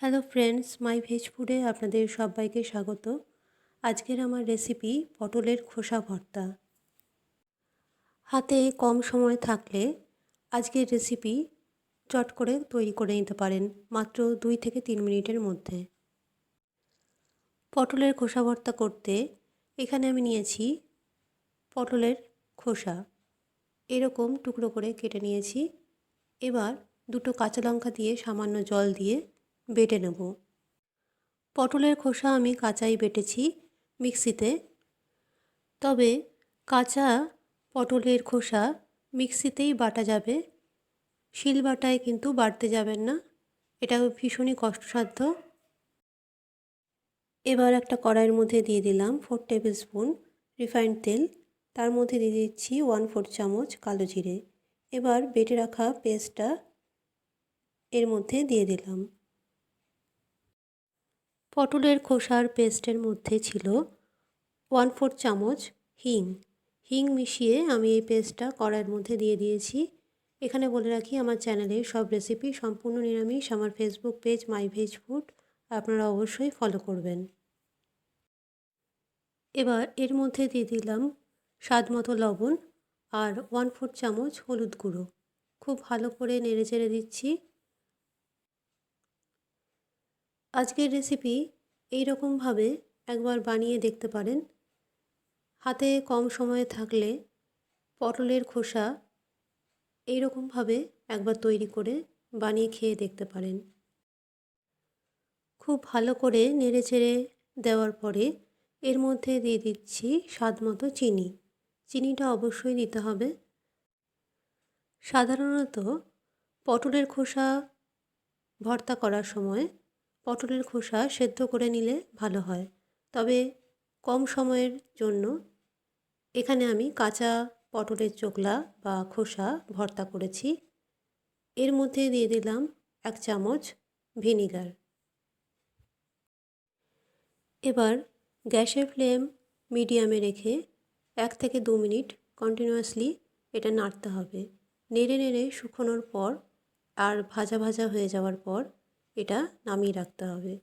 Hello friends মাই veg ফুডে আপনাদের সবাইকে স্বাগত। আজকের আমার রেসিপি পটলের খোসা ভর্তা। হাতে কম সময় থাকলে আজকের রেসিপি চট করে তৈরি করে নিতে পারেন, মাত্র দুই থেকে তিন মিনিটের মধ্যে। পটলের খোসা ভর্তা করতে এখানে আমি নিয়েছি পটলের খোসা। এরকম টুকরো করে কেটে নিয়েছি। এবার দুটো কাঁচা লঙ্কা দিয়ে সামান্য জল দিয়ে বেটে নেব। পটলের খোসা আমি কাঁচাই বেটেছি মিক্সিতে। তবে কাঁচা পটলের খোসা মিক্সিতেই বাটা যাবে। শিল বাটায় কিন্তু বাটতে যাবেন না। এটা ভীষণই কষ্টসাধ্য। এবার একটা কড়াইয়ের মধ্যে দিয়ে দিলাম ফোর টেবিল স্পুন রিফাইন্ড তেল। তার মধ্যে দিয়ে দিচ্ছি ওয়ান ফোর চামচ কালো জিরে। এবার বেটে রাখা পেস্টটা এর মধ্যে দিয়ে দিলাম। পটলের খোসার পেস্টের মধ্যে ছিল ওয়ান ফোর চামচ হিং। হিং মিশিয়ে আমি এই পেস্টটা কড়াইয়ের মধ্যে দিয়ে দিয়েছি। এখানে বলে রাখি, আমার চ্যানেলে সব রেসিপি সম্পূর্ণ নিরামিষ। আমার Facebook page my veg food আপনারা অবশ্যই ফলো করবেন। এবার এর মধ্যে দিয়ে দিলাম স্বাদ মতো লবণ আর ওয়ান ফোর চামচ হলুদ গুঁড়ো। খুব ভালো করে নেড়ে চেড়ে দিচ্ছি। আজকের রেসিপি এই রকমভাবে একবার বানিয়ে দেখতে পারেন। হাতে কম সময়ে থাকলে পটলের খোসা এই রকমভাবে একবার তৈরি করে বানিয়ে খেয়ে দেখতে পারেন। খুব ভালো করে নেড়ে চেড়ে দেওয়ার পরে এর মধ্যে দিয়ে দিচ্ছি স্বাদ মতো চিনি। চিনিটা অবশ্যই দিতে হবে। সাধারণত পটলের খোসা ভর্তা করার সময় পটলের খোসা সেদ্ধ করে নিলে ভালো হয়। তবে কম সময়ের জন্য এখানে আমি কাঁচা পটলের চোকলা বা খোসা ভর্তা করেছি। এর মধ্যে দিয়ে দিলাম এক চামচ ভিনিগার। এবার গ্যাসের ফ্লেম মিডিয়ামে রেখে এক থেকে দু মিনিট কন্টিনিউয়াসলি এটা নাড়তে হবে। নেড়ে নেড়ে শুকোনোর পর আর ভাজা ভাজা হয়ে যাওয়ার পর এটা নামিয়ে রাখতে হবে।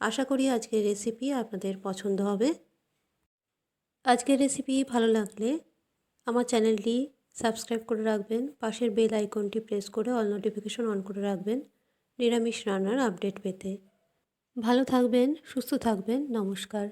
আশা করি আজকের রেসিপি আপনাদের পছন্দ হবে। আজকের রেসিপি ভালো লাগলে আমার চ্যানেলটি সাবস্ক্রাইব করে রাখবেন, পাশের বেল আইকনটি প্রেস করে অল নোটিফিকেশন অন করে রাখবেন নিরামিষ রান্নার আপডেট পেতে। ভালো থাকবেন, সুস্থ থাকবেন, নমস্কার।